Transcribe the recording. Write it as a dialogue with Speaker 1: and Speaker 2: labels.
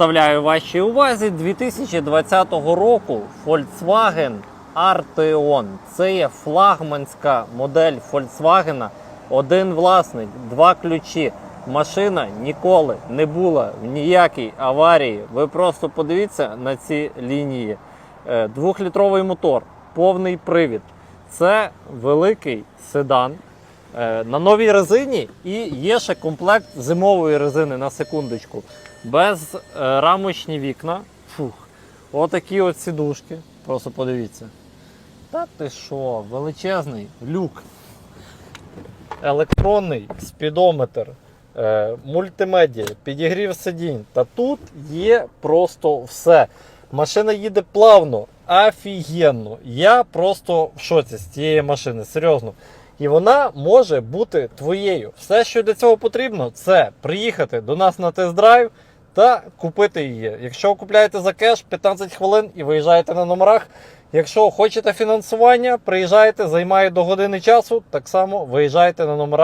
Speaker 1: Представляю вашій увазі 2020 року Volkswagen Arteon. Це є флагманська модель Volkswagen. Один власник, два ключі. Машина ніколи не була в ніякій аварії. Ви просто подивіться на ці лінії. Е, Двохлітровий мотор, повний привід. Це великий седан. Е, На новій резині і є ще комплект зимової резини на секундочку. Без е, рамочні вікна. Фух. Отакі от сідушки. Просто подивіться. Та ти що, величезний люк. Електронний спідометр, е, мультимедіа, підігрів сидінь. Та тут є просто все. Машина їде плавно, офігенно. Я просто в шоці з цієї машини, серйозно. І вона може бути твоєю. Все, що для цього потрібно, це приїхати до нас на тест-драйв та купити її. Якщо купляєте за кеш 15 хвилин і виїжджаєте на номерах. Якщо хочете фінансування, приїжджаєте, займає до години часу, так само виїжджаєте на номерах.